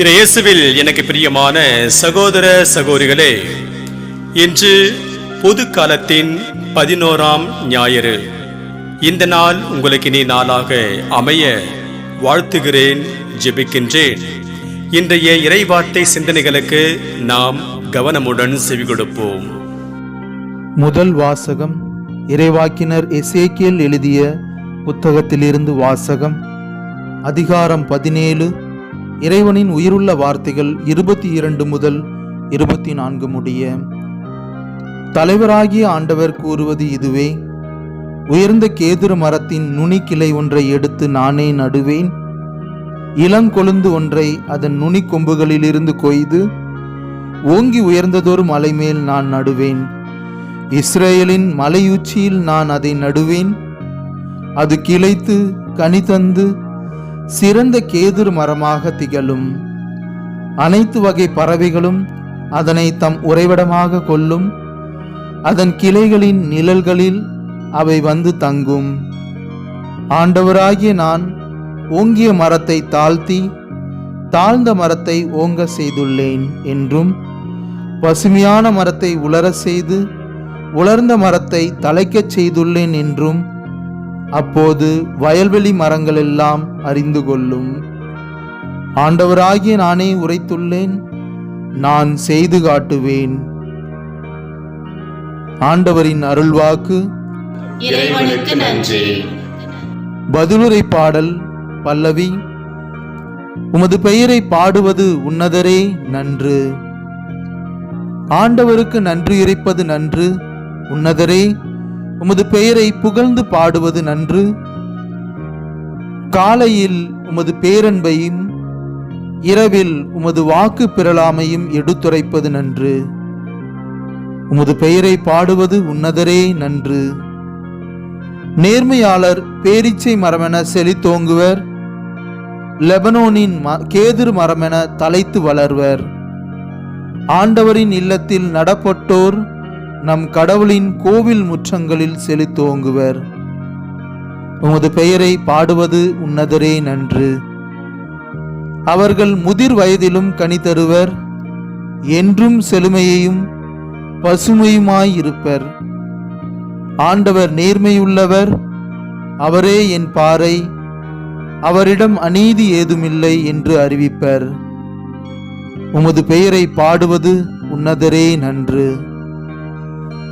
இறை இயேசுவில் எனக்கு பிரியமான சகோதர சகோதரிகளே இன்று பொது காலத்தின் பதினோராம் ஞாயிறு. இந்த நாள் உங்களுக்கு இனி நாளாக அமைய வாழ்த்துகிறேன் ஜெபிக்கின்றேன். இன்றைய இறைவார்த்தை சிந்தனைகளுக்கு நாம் கவனமுடன் செவி கொடுப்போம் முதல் வாசகம் இறைவாக்கினர் எசேக்கியல் எழுதிய புத்தகத்திலிருந்து வாசகம் அதிகாரம் பதினேழு இறைவனின் உயிருள்ள வார்த்தைகள் இருபத்தி இரண்டு முதல் இருபத்தி நான்கு முடிய. தலைவராகிய ஆண்டவர் கூறுவது இதுவே உயர்ந்த கேதுரு மரத்தின் நுனி கிளை ஒன்றை எடுத்து நானே நடுவேன். இளங்கொழுந்து ஒன்றை அதன் நுனி கொம்புகளிலிருந்து கொய்து ஓங்கி உயர்ந்ததொரு மலை மேல் நான் நடுவேன். இஸ்ரேலின் மலையுச்சியில் நான் அதை நடுவேன். அது கிளைத்து கனி தந்து சிறந்த கேதுர் மரமாக திகழும். அனைத்து வகை பறவைகளும் அதனை தம் உறைவிடமாக கொள்ளும் அதன் கிளைகளின் நிழல்களில் அவை வந்து தங்கும். ஆண்டவராகிய நான் ஓங்கிய மரத்தை தாழ்த்தி தாழ்ந்த மரத்தை ஓங்க செய்துள்ளேன் என்றும் பசுமையான மரத்தை உலர செய்து உலர்ந்த மரத்தை தலைக்கச் செய்துள்ளேன் என்றும் அப்போது வயல்வெளி மரங்கள் எல்லாம் அறிந்து கொள்ளும் ஆண்டவராகிய நானே உரைத்துள்ளேன் நான் செய்து காட்டுவேன். ஆண்டவரின் அருள்வாக்கு பதிலுரை பாடல் பல்லவி. உமது பெயரை பாடுவது உன்னதரே நன்று. ஆண்டவருக்கு நன்றி இறைப்பது நன்று உன்னதரே உமது பெயரை புகழ்ந்து பாடுவது நன்று. காலையில் உமது பேரன்பையும் இரவில் உமது வாக்கு பிறலாமையும் எடுத்துரைப்பது நன்று. உமது பெயரை பாடுவது உன்னதரே நன்று. நேர்மையாளர் பேரீச்சை மரமென செழித்தோங்குவர் லெபனோனின் ம- கேதுரு மரமென தலைத்து வளர்வர். ஆண்டவரின் இல்லத்தில் நடப்பட்டோர் நம் கடவுளின் கோவில் முற்றங்களில் செலுத்தோங்குவர் உமது பெயரை பாடுவது உன்னதரே நன்று. அவர்கள் முதிர் வயதிலும் கனி தருவர். என்றும் செழுமையையும் பசுமையுமாயிருப்பர் ஆண்டவர் நேர்மையுள்ளவர். அவரே என் பாறை. அவரிடம் அநீதி ஏதுமில்லை என்று அறிவிப்பர். உமது பெயரை பாடுவது உன்னதரே நன்று.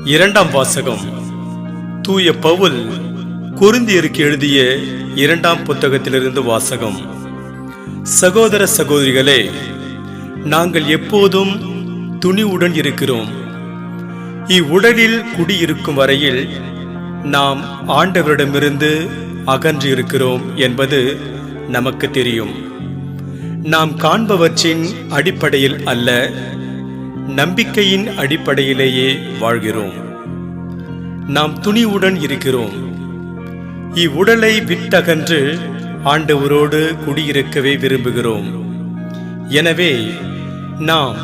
இரண்டாம் வாசகம். தூய பவுல் குருந்தியருக்கு எழுதிய இரண்டாம் புத்தகத்திலிருந்து வாசகம். சகோதர சகோதரிகளே நாங்கள் எப்போதும் துணிவுடன் இருக்கிறோம். இவ்வுடலில் குடியிருக்கும் வரையில் நாம் ஆண்டவரிடமிருந்து அகன்று இருக்கிறோம் என்பது நமக்கு தெரியும். நாம் காண்பவற்றின் அடிப்படையில் அல்ல நம்பிக்கையின் அடிப்படையிலேயே வாழ்கிறோம். நாம் துணிவுடன் இருக்கிறோம். இவ்வுடலை விட்டகன்று ஆண்டவரோடு குடியிருக்கவே விரும்புகிறோம். எனவே நாம்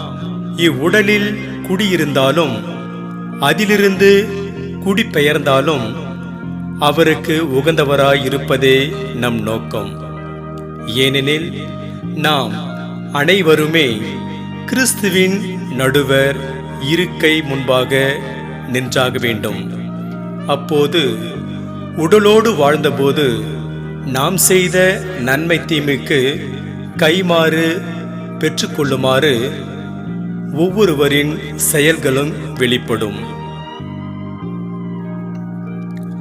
இவ்வுடலில் குடியிருந்தாலும் அதிலிருந்து குடிபெயர்ந்தாலும் அவருக்கு உகந்தவராய் இருப்பதே நம் நோக்கம். ஏனெனில் நாம் அனைவருமே கிறிஸ்துவின் நடுவர் இருக்கை முன்பாக நின்றாக வேண்டும். அப்போது உடலோடு வாழ்ந்தபோது நாம் செய்த நன்மை தீமைக்கு கைமாறு பெற்றுக்கொள்ளுமாறு ஒவ்வொருவரின் செயல்களும் வெளிப்படும்.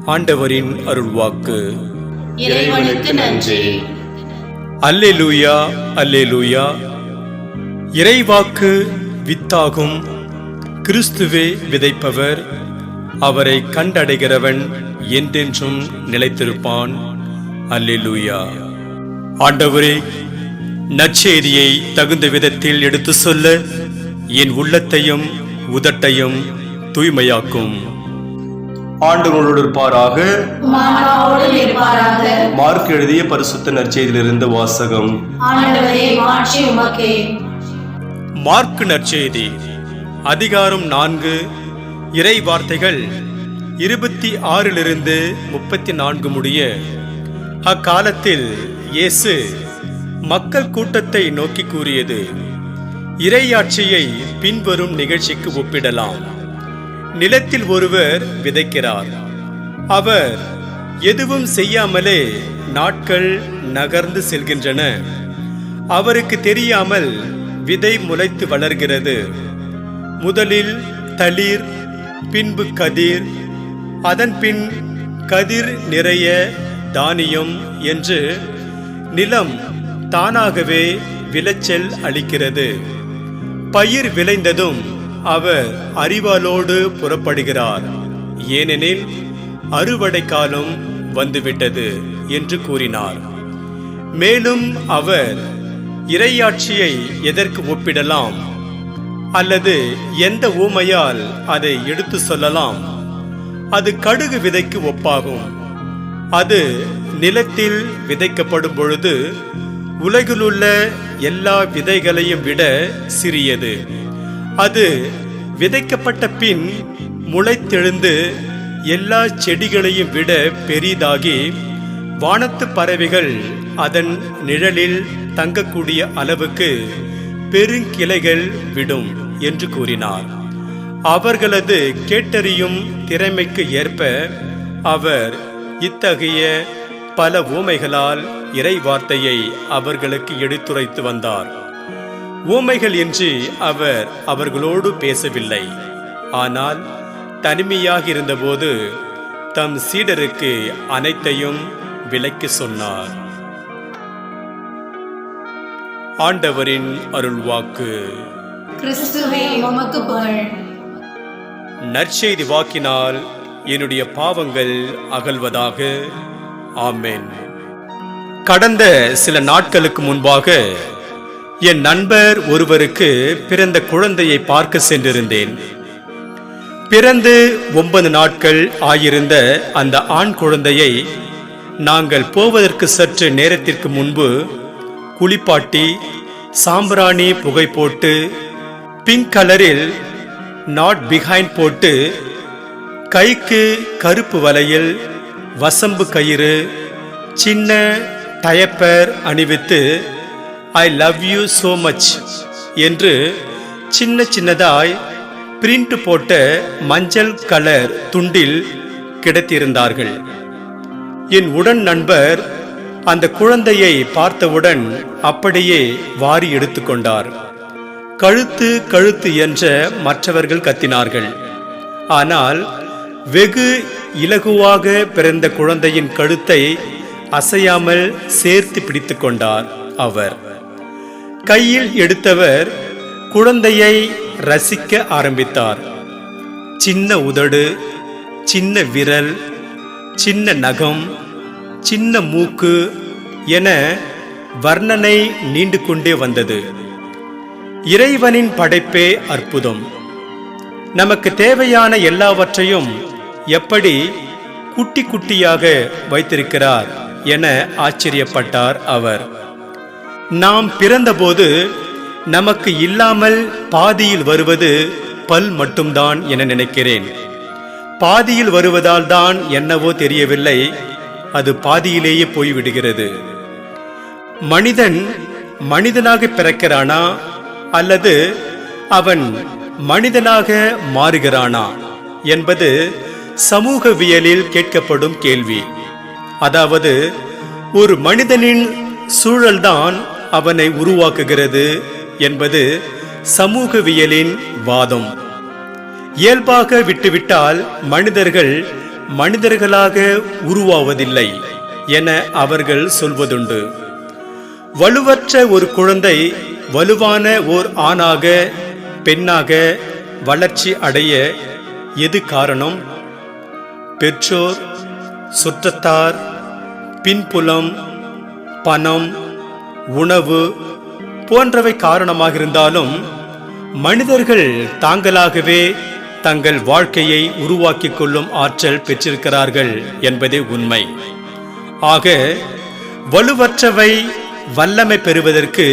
ஆண்டவரின் அருள்வாக்கு. இறைவனுக்கு நன்றி. அல்லேலூயா அல்லேலூயா. இறைவாக்கு வித்தாகும். கிறிஸ்துவே விதைப்பவர் அவரை கண்டடைகிறவன் என்றென்றும் நிலைத்திருப்பான். அல்லேலூயா. ஆண்டவரே நற்செய்தியை தகுந்த விதத்தில் எடுத்து சொல்ல என் உள்ளத்தையும் உதட்டையும் தூய்மையாக்கும். மாணவரோடு இருப்பாராக. மார்க் எழுதிய பரிசுத்த நற்செய்தியிலிருந்து வாசகம். ஆண்டவரே மார்க் நற்செய்தி அதிகாரம் நான்கு. இறை வார்த்தைகள் இருபத்தி ஆறிலிருந்து முப்பத்தி நான்கு முடிய. அக்காலத்தில் இயேசு மக்கள் கூட்டத்தை நோக்கி கூறியது இறையாட்சியை பின்வரும் நிகழ்ச்சிக்கு ஒப்பிடலாம். நிலத்தில் ஒருவர் விதைக்கிறார். அவர் எதுவும் செய்யாமலே நாட்கள் நகர்ந்து செல்கின்றன. அவருக்கு தெரியாமல் விதை முளைத்து வளர்கிறது. முதலில் தளிர் பின்பு கதிர். அதன் பின் கதிர் நிறைய தானியம் என்று நிலம் தானாகவே விளைச்சல் அளிக்கிறது. பயிர் விளைந்ததும் அவர் அறிவாலோடு புறப்படுகிறார். ஏனெனில் அறுவடை காலம் வந்துவிட்டது என்று கூறினார். மேலும் அவர் இறையாட்சியை எதற்கு ஒப்பிடலாம்? அல்லது எந்த ஊமையால் அதை எடுத்து சொல்லலாம்? அது கடுகு விதைக்கு ஒப்பாகும். அது நிலத்தில் விதைக்கப்படும் பொழுது உலகிலுள்ள எல்லா விதைகளையும் விட சிறியது. அது விதைக்கப்பட்ட பின் முளைத்தெழுந்து எல்லா செடிகளையும் விட பெரிதாகி வானத்து பறவைகள் அதன் நிழலில் தங்கக்கூடிய அளவுக்கு பெருங்கிளைகள் விடும் என்று கூறினார். அவர்களது கேட்டறியும் திறமைக்கு ஏற்ப அவர் இத்தகைய பல ஊமைகளால் இறை வார்த்தையை அவர்களுக்கு எடுத்துரைத்து வந்தார். ஊமைகள் இன்றி அவர் அவர்களோடு பேசவில்லை. ஆனால் தனிமையாக இருந்தபோது தம் சீடருக்கு அனைத்தையும் விலக்கி சொன்னார். ஆண்டவரின் அருள்வாக்கு. நற்செய்தி வாக்கினால் என்னுடைய பாவங்கள் அகல்வதாக. ஆமென். கடந்த சில நாட்களுக்கு முன்பாக என் நண்பர் ஒருவருக்கு பிறந்த குழந்தையை பார்க்க சென்றிருந்தேன். பிறந்து ஒன்பது நாட்கள் ஆயிருந்த அந்த ஆண் குழந்தையை நாங்கள் போவதற்கு சற்று நேரத்திற்கு முன்பு குளிப்பாட்டி சாம்பிராணி புகை போட்டு பிங்க் கலரில் நாட் பிஹைண்ட் போட்டு கைக்கு கருப்பு வலையில் வசம்பு கயிறு சின்ன டயப்பர் அணிவித்து I love you so much என்று சின்ன சின்னதாய் பிரிண்ட் போட்ட மஞ்சள் கலர் துண்டில் கிடத்திருந்தார்கள் என் உடன் நண்பர் அந்த குழந்தையை பார்த்தவுடன் அப்படியே வாரி எடுத்துக்கொண்டார். கழுத்து கழுத்து என்ற மற்றவர்கள் கத்தினார்கள். ஆனால் வெகு இலகுவாக பிறந்த குழந்தையின் கழுத்தை அசையாமல் சேர்த்து பிடித்து கொண்டார் அவர். கையில் எடுத்தவர் குழந்தையை ரசிக்க ஆரம்பித்தார். சின்ன உதடு சின்ன விரல் சின்ன நகம் சின்ன மூக்கு என வர்ணனை நீண்டு கொண்டே வந்தது. இறைவனின் படைப்பே அற்புதம். நமக்கு தேவையான எல்லாவற்றையும் எப்படி குட்டி குட்டியாக வைத்திருக்கிறார் என ஆச்சரியப்பட்டார் அவர். நாம் பிறந்தபோது நமக்கு இல்லாமல் பாதியில் வருவது பல் மட்டும்தான் என நினைக்கிறேன். பாதியில் வருவதால் தான் என்னவோ தெரியவில்லை. அது பாதியிலேயே போய்விடுகிறது. மனிதன் மனிதனாக பிறக்கிறானா? அல்லது அவன் மனிதனாக மாறுகிறானா? என்பது சமூகவியலில் கேட்கப்படும் கேள்வி. அதாவது ஒரு மனிதனின் சூழல்தான் அவனை உருவாக்குகிறது என்பது சமூகவியலின் வாதம். இயல்பாக விட்டுவிட்டால் மனிதர்கள் மனிதர்களாக உருவாவதில்லை என அவர்கள் சொல்வதுண்டு. வலுவற்ற ஒரு குழந்தை வலுவான ஓர் ஆணாக பெண்ணாக வளர்ச்சி அடைய எது காரணம்? பெற்றோர் சுற்றத்தார் பின்புலம் பணம் உணவு போன்றவை காரணமாக இருந்தாலும் மனிதர்கள் தாங்களாகவே தங்கள் வாழ்க்கையை உருவாக்கிக் கொள்ளும் ஆற்றல் பெற்றிருக்கிறார்கள் என்பதே உண்மை. ஆக வலுவற்றவை வல்லமை பெறுவதற்கு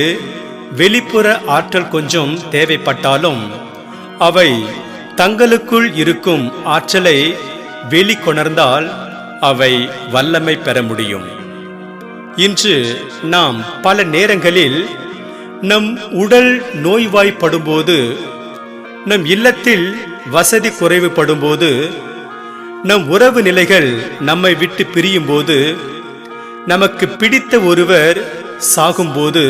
வெளிப்புற ஆற்றல் கொஞ்சம் தேவைப்பட்டாலும் அவை தங்களுக்குள் இருக்கும் ஆற்றலை வெளிக்கொணர்ந்தால் அவை வல்லமை பெற முடியும். இன்று நாம் பல நேரங்களில் நம் உடல் நோய்வாய்ப்படும்போது நம் இல்லத்தில் வசதி குறைவுபடும்போது நம் உறவு நிலைகள் நம்மை விட்டு பிரியும்போது நமக்கு பிடித்த ஒருவர் சாகும்போது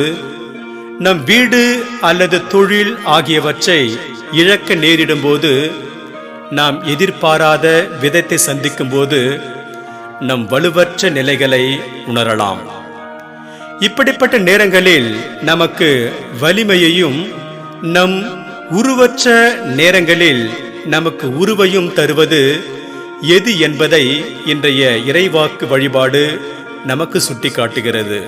நம் வீடு அல்லது தொழில் ஆகியவற்றை இழக்க நேரிடும்போது நாம் எதிர்பாராத விதத்தை சந்திக்கும் போது நம் வலுவற்ற நிலைகளை உணரலாம். இப்படிப்பட்ட நேரங்களில் நமக்கு வலிமையையும் நம் உருவற்ற நேரங்களில் நமக்கு உருவையும் தருவது எது என்பதை இன்றைய இறைவாக்கு வழிபாடு நமக்கு சுட்டிக்காட்டுகிறது.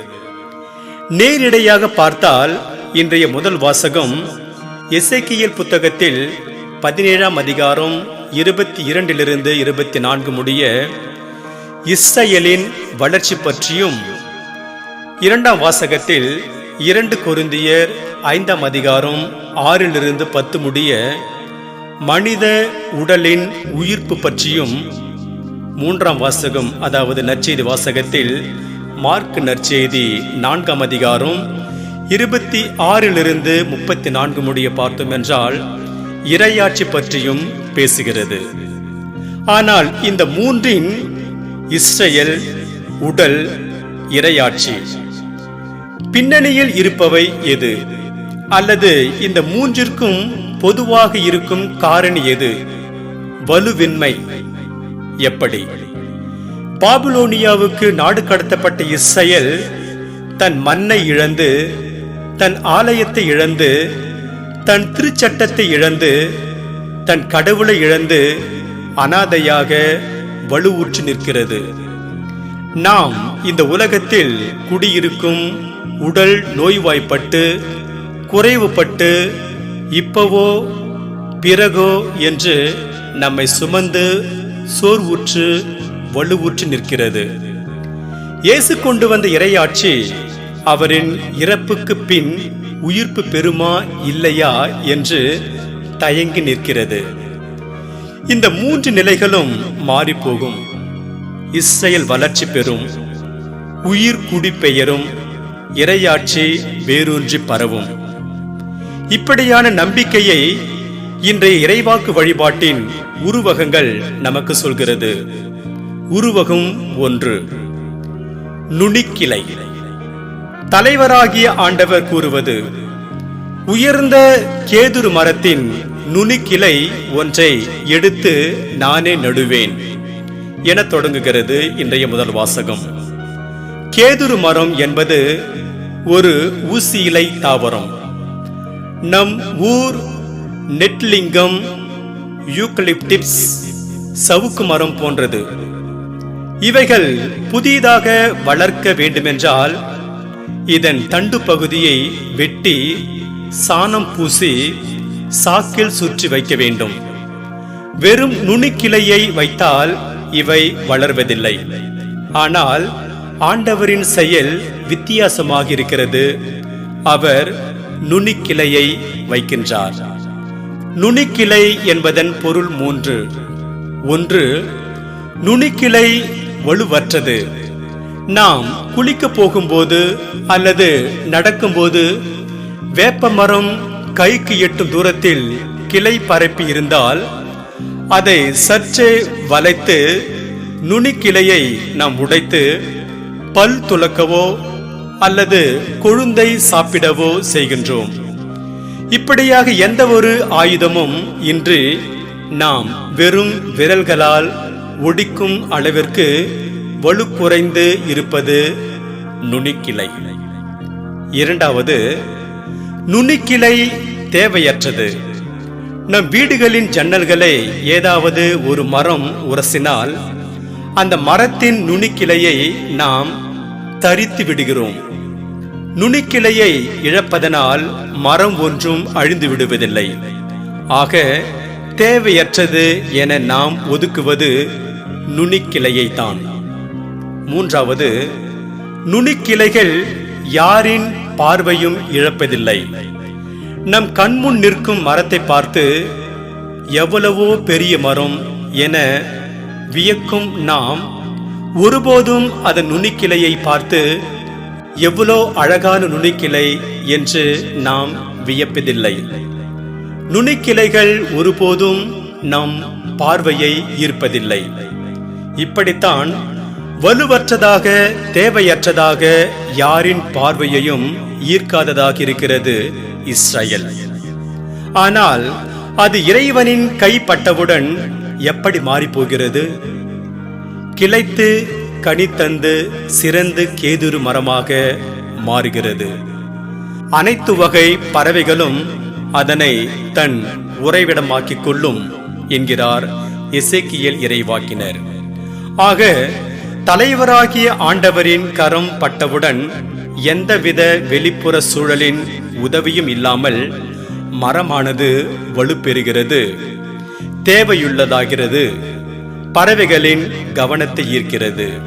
நேரிடையாக பார்த்தால் இன்றைய முதல் வாசகம் இசைக்கியல் புத்தகத்தில் பதினேழாம் அதிகாரம் இருபத்தி இரண்டிலிருந்து இருபத்தி நான்கு முடிய இஸ்ரேலின் வளர்ச்சி பற்றியும் இரண்டாம் வாசகத்தில் இரண்டு கொருந்தியர் ஐந்தாம் அதிகாரம் ஆறிலிருந்து பத்து முடிய மனித உடலின் உயிர்ப்பு பற்றியும் மூன்றாம் வாசகம் அதாவது நற்செய்தி வாசகத்தில் மார்க் நற்செய்தி நான்காம் அதிகாரம் இருபத்தி ஆறிலிருந்து முப்பத்தி நான்கு முடிய பார்த்தோம் என்றால் இரையாட்சி பற்றியும் பேசுகிறது. ஆனால் இந்த மூன்றின் இஸ்ரேல் உடல் இரையாட்சி பின்னணியில் இருப்பவை எது? அல்லது இந்த மூன்றிற்கும் பொதுவாக இருக்கும் காரணி எது? வலுவின்மை. எப்படி? பாபுலோனியாவுக்கு நாடு கடத்தப்பட்ட இஸ்ரேல் தன் மண்ணை இழந்து தன் ஆலயத்தை இழந்து தன் திருச்சட்டத்தை இழந்து தன் கடவுளை இழந்து அனாதையாக வலுவுற்று நிற்கிறது. நாம் இந்த உலகத்தில் குடியிருக்கும் உடல் நோய்வாய்ப்பட்டு குறைவுபட்டு இப்பவோ பிறகோ என்று நம்மை சுமந்து சோர்வுற்று வலுவுற்று நிற்கிறது. இயேசு கொண்டு வந்த இறையாட்சி அவரின் இறப்புக்கு பின் உயிர்ப்பு பெறுமா இல்லையா என்று தயங்கி நிற்கிறது. இந்த மூன்று நிலைகளும் மாறிப்போகும். இஸ்ரேல் வளர்ச்சி பெறும். உயிர் குடிபெயரும். இறையாட்சி வேரூன்றி பரவும். இப்படியான நம்பிக்கையை இன்றைய இறைவாக்கு வழிபாட்டின் உருவகங்கள் நமக்கு சொல்கிறது. உருவகம் ஒன்று. நுனிக்கிளை. தலைவராகிய ஆண்டவர் கூறுவது உயர்ந்த கேதுரு மரத்தின் நுனிக்கிளை ஒன்றை எடுத்து நானே நடுவேன் என தொடங்குகிறது இன்றைய முதல் வாசகம். கேதுரு மரம் என்பது ஒரு ஊசி இலை தாவரம். நம் ஊர் நெட்லிங்கம் யூக்கலிப்டிப்ஸ் சவுக்கு மரம் போன்றது. இவைகள் புதிதாக வளர்க்க வேண்டுமென்றால் இதன் தண்டு பகுதியை வெட்டி சாணம் பூசி சாக்கில் சுற்றி வைக்க வேண்டும். வெறும் நுனிக்கிளையை வைத்தால் இவை வளர்வதில்லை. ஆனால் ஆண்டவரின் செயல் வித்தியாசமாக இருக்கிறது அவர் நுனிக்கிளையை வைக்கின்றார். நுனிக்கிளை என்பதன் பொருள் மூன்று. ஒன்று நுனிக்கிளை வலுவற்றது. நாம் குளிக்க போகும்போது அல்லது நடக்கும்போது வேப்ப மரம் கைக்கு எட்டும் தூரத்தில் கிளை பரப்பி இருந்தால் அதை சற்றே வளைத்து நுனிக்கிளையை நாம் உடைத்து பல் துலக்கவோ அல்லது கொழுந்தை சாப்பிடவோ செய்கின்றோம். இப்படியாக எந்த ஒரு ஆயுதமும் இன்று நாம் வெறும் விரல்களால் ஒடிக்கும் அளவிற்கு வலு குறைந்து இருப்பது நுனிக்கிளை. இரண்டாவது நுனிக்கிளை தேவையற்றது. நம் வீடுகளின் ஜன்னல்களை ஏதாவது ஒரு மரம் உரசினால் அந்த மரத்தின் நுனிக்கிளையை நாம் தரித்து விடுகிறோம். நுனிக்கிளையை இழப்பதனால் மரம் ஒன்றும் அழிந்து விடுவதில்லை. ஆக தேவையற்றது என நாம் ஒதுக்குவது நுனிக்கிளையை தான் மூன்றாவது நுனிக்கிளைகள் யாரின் பார்வையும் இழப்பதில்லை. நம் கண்முன் நிற்கும் மரத்தை பார்த்து எவ்வளவோ பெரிய மரம் என வியக்கும் நாம் ஒருபோதும் அதன் நுனிக்கிளையை பார்த்து எவ்வளோ அழகான நுனிக்கிளை என்று நாம் வியப்பதில்லை. நுனிக்கிளைகள் ஒருபோதும் நம் பார்வையை ஈர்ப்பதில்லை. இப்படித்தான் வலுவற்றதாக தேவையற்றதாக யாரின் பார்வையையும் ஈர்க்காததாக இருக்கிறது இஸ்ரேல் ஆனால் அது இறைவனின் கைப்பட்டவுடன் எப்படி மாறிப்போகிறது? கிளைத்து கனித்தந்து சிறந்து கேதுரு மரமாக மாறுகிறது. அனைத்து வகை பறவைகளும் அதனை தன் உறைவிடமாக்கிக் கொள்ளும் என்கிறார் இசைக்கியல் இறைவாக்கினர். ஆக தலைவராகிய ஆண்டவரின் கரம் பட்டவுடன் எந்தவித வெளிப்புற சூழலின் உதவியும் இல்லாமல் மரமானது வலுப்பெறுகிறது தேவையுள்ளதாகிறது. பறவைகளின் கவனத்தை ஈர்க்கிறது.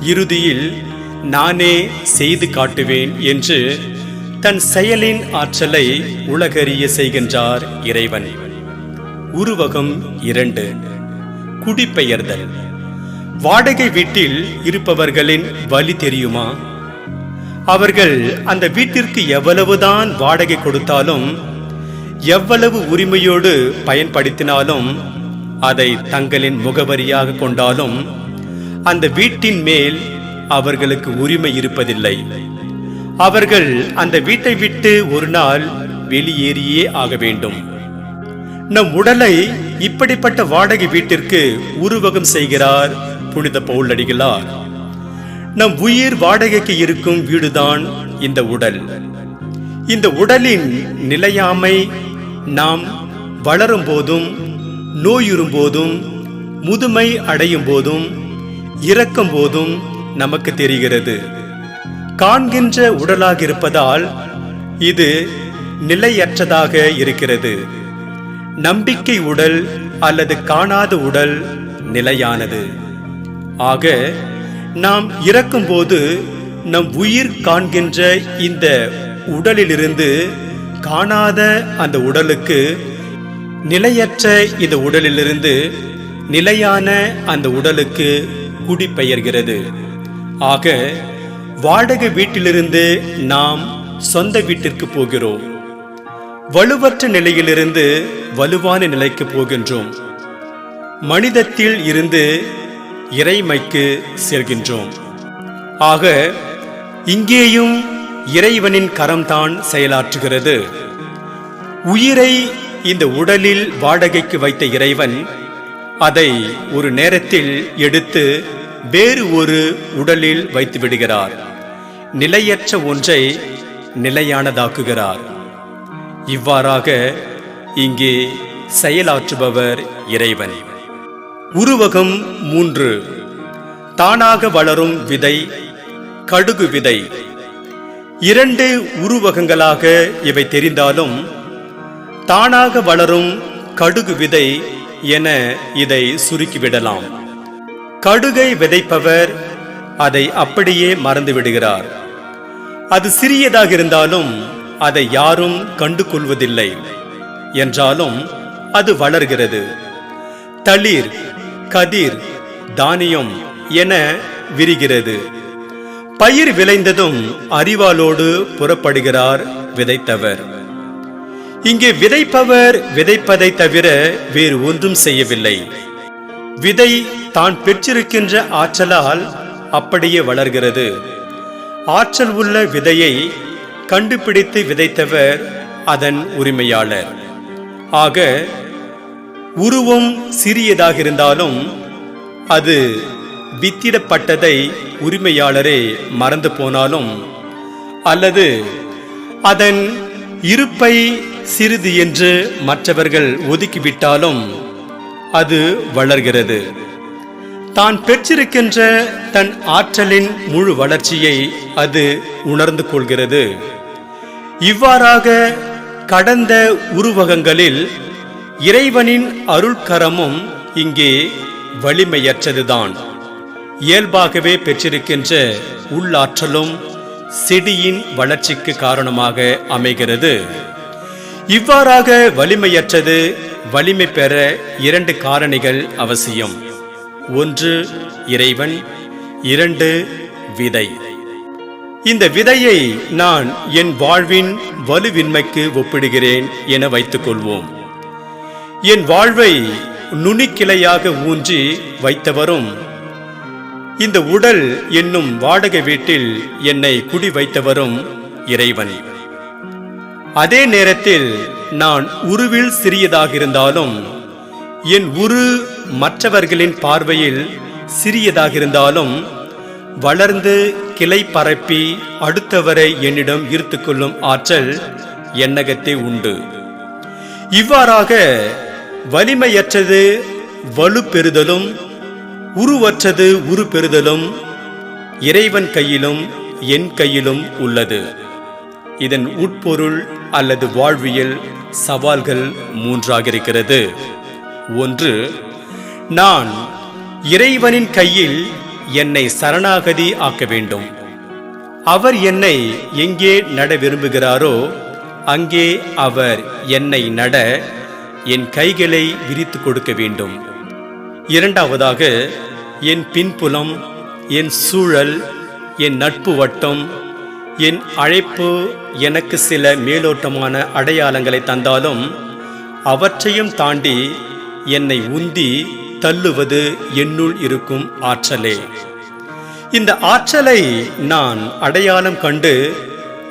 இறுதியில் நானே செய்து காட்டுவேன் என்று தன் செயலின் ஆற்றலை உலகறிய செய்கின்றார் இறைவன். உருவகம் இரண்டு. குடிபெயர்தல். வாடகை வீட்டில் இருப்பவர்களின் வழி தெரியுமா? அவர்கள் அந்த வீட்டிற்கு எவ்வளவுதான் வாடகை கொடுத்தாலும் எவ்வளவு உரிமையோடு பயன்படுத்தினாலும் அதை தங்களின் முகவரியாக கொண்டாலும் அந்த வீட்டின் மேல் அவர்களுக்கு உரிமை இருப்பதில்லை. அவர்கள் அந்த வீட்டை விட்டு ஒரு நாள் வெளியேறியே ஆக வேண்டும். நம் உடலை இப்படிப்பட்ட வாடகை வீட்டிற்கு உருவகம் செய்கிறார் புனித பவுலடிகளார். நம் உயிர் வாடகைக்கு இருக்கும் வீடுதான் இந்த உடல். இந்த உடலின் நிலையாமை நாம் வளரும் போதும் நோயுறும் போதும் முதுமை அடையும் போதும் இறக்கும் போதும் நமக்கு தெரிகிறது. காண்கின்ற உடலாக இருப்பதால் இது நிலையற்றதாக இருக்கிறது. நம்பிக்கை உடல் அல்லது காணாத உடல் நிலையானது. ஆக நாம் இறக்கும்போது நம் உயிர் காண்கின்ற இந்த உடலிலிருந்து காணாத அந்த உடலுக்கு நிலையற்ற இந்த உடலிலிருந்து நிலையான அந்த உடலுக்கு குடிபெயர்கிறது. ஆக வாடகை வீட்டிலிருந்து நாம் சொந்த வீட்டிற்கு போகிறோம். வலுவற்ற நிலையிலிருந்து வலுவான நிலைக்கு போகின்றோம். மனிதத்தில் இருந்து இறைமைக்கு செல்கின்றோம். ஆக இங்கேயும் இறைவனின் கரம்தான் செயலாற்றுகிறது. உயிரை இந்த உடலில் வாடகைக்கு வைத்த இறைவன் அதை ஒரு நேரத்தில் எடுத்து வேறு ஒரு உடலில் வைத்து விடுகிறார். நிலையற்ற ஒன்றை நிலையானதாக்குகிறார். இவ்வாறாக இங்கே செயலாற்றுபவர் இறைவன். உருவகம் மூன்று. தானாக வளரும் விதை கடுகு விதை. இரண்டு உருவகங்களாக இவை தெரிந்தாலும் தானாக வளரும் கடுகு விதை என இதை சுருக்கிவிடலாம். கடுகை விதைப்பவர் அதை அப்படியே மறந்து விடுகிறார். அது சிறியதாக இருந்தாலும் அதை யாரும் கண்டு கொள்வதில்லை என்றாலும் அது வளர்கிறது. தளிர் கதிர் தானியம் என விரிகிறது. பயிர் விளைந்ததும் அறிவாலோடு புறப்படுகிறார் விதைத்தவர். இங்கே விதைப்பவர் விதைப்பதை தவிர வேறு ஒன்றும் செய்யவில்லை. விதை தான் பெற்றிருக்கின்ற ஆற்றலால் அப்படியே வளர்கிறது. ஆற்றல் உள்ள விதையை கண்டுபிடித்து விதைத்தவர் அதன் உரிமையாளர். ஆக உருவம் சிறியதாக இருந்தாலும் அது வித்திடப்பட்டதை உரிமையாளரே மறந்து போனாலும் அல்லது அதன் இருப்பை சிறிது என்று மற்றவர்கள் ஒதுக்கிவிட்டாலும் அது வளர்கிறது. தான் பெற்றிருக்கின்ற தன் ஆற்றலின் முழு வளர்ச்சியை அது உணர்ந்து கொள்கிறது. இவ்வாறாக கடந்த உருவகங்களில் இறைவனின் அருள்கரமும் இங்கே வலிமையற்றதுதான். இயல்பாகவே பெற்றிருக்கின்ற உள்ளாற்றலும் செடியின் வளர்ச்சிக்கு காரணமாக அமைகிறது. இவ்வாறாக வலிமையற்றது வலிமை பெற இரண்டு காரணிகள் அவசியம். ஒன்று இறைவன் இரண்டு விதை. இந்த விதையை நான் என் வாழ்வின் வலுவின்மைக்கு ஒப்பிடுகிறேன் என வைத்துக் கொள்வோம் என் வாழ்வை நுனிக்கிளையாக ஊன்றி வைத்தவரும் இந்த உடல் என்னும் வாடகை வீட்டில் என்னை குடி வைத்தவரும் இறைவன். அதே நேரத்தில் நான் உருவில் சிறியதாக இருந்தாலும் என் உரு மற்றவர்களின் பார்வையில் சிறியதாக இருந்தாலும் வளர்ந்து கிளை பரப்பி அடுத்தவரை என்னிடம் ஈர்த்துக் கொள்ளும் ஆற்றல் எண்ணகத்தை உண்டு. இவ்வாறாக வலிமையற்றது வலு பெறுதலும் உருவற்றது உரு பெறுதலும் இறைவன் கையிலும் என் கையிலும் உள்ளது. இதன் உட்பொருள் அல்லது வாழ்வியல் சவால்கள் மூன்றாக இருக்கிறது ஒன்று நான் இறைவனின் கையில் என்னை சரணாகதி ஆக்க வேண்டும். அவர் என்னை எங்கே நட விரும்புகிறாரோ அங்கே அவர் என்னை நட என் கைகளை விரித்து கொடுக்க வேண்டும். இரண்டாவதாக என் பின்புலம் என் சூழல் என் நட்பு வட்டம் என் அழைப்பு எனக்கு சில மேலோட்டமான அடையாளங்களை தந்தாலும் அவற்றையும் தாண்டி என்னை உந்தி தள்ளுவது என்னுள் இருக்கும் ஆற்றலே. இந்த ஆற்றலை நான் அடையாளம் கண்டு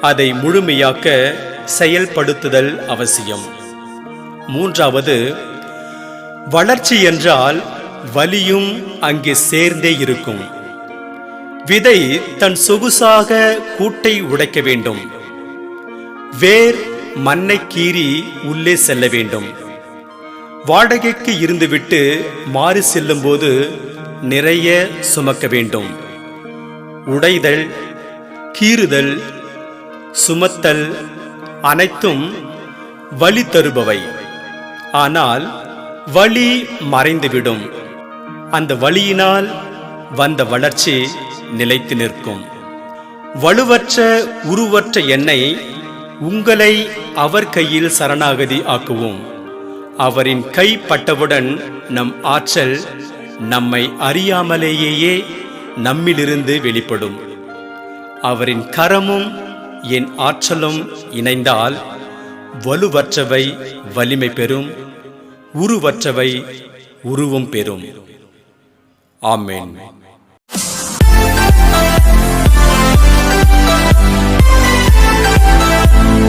அதை முழுமையாக்க செயல்படுத்துதல் அவசியம். மூன்றாவது வளர்ச்சி என்றால் வலியும் அங்கே சேர்ந்தே இருக்கும். விதை தன் சொகுசாக கூட்டை உடைக்க வேண்டும். வேர் மண்ணை கீறி உள்ளே செல்ல வேண்டும். வாடகைக்கு இருந்துவிட்டு மாறி செல்லும்போது நிறைய சுமக்க வேண்டும். உடைதல் கீறுதல் சுமத்தல் அனைத்தும் வழி தருபவை. ஆனால் வழி மறைந்துவிடும். அந்த வழியினால் வந்த வளர்ச்சி நிலைத்து நிற்கும். வலுவற்ற உருவற்ற எண்ணெய் உங்களை அவர் கையில் சரணாகதி ஆக்குவோம். அவரின் கை பட்டவுடன் நம் ஆற்றல் நம்மை அறியாமலேயே நம்மிலிருந்து வெளிப்படும். அவரின் கரமும் என் ஆற்றலும் இணைந்தால் வலுவற்றவை வலிமை பெறும் உருவற்றவை உருவம் பெறும். ஆமேன்.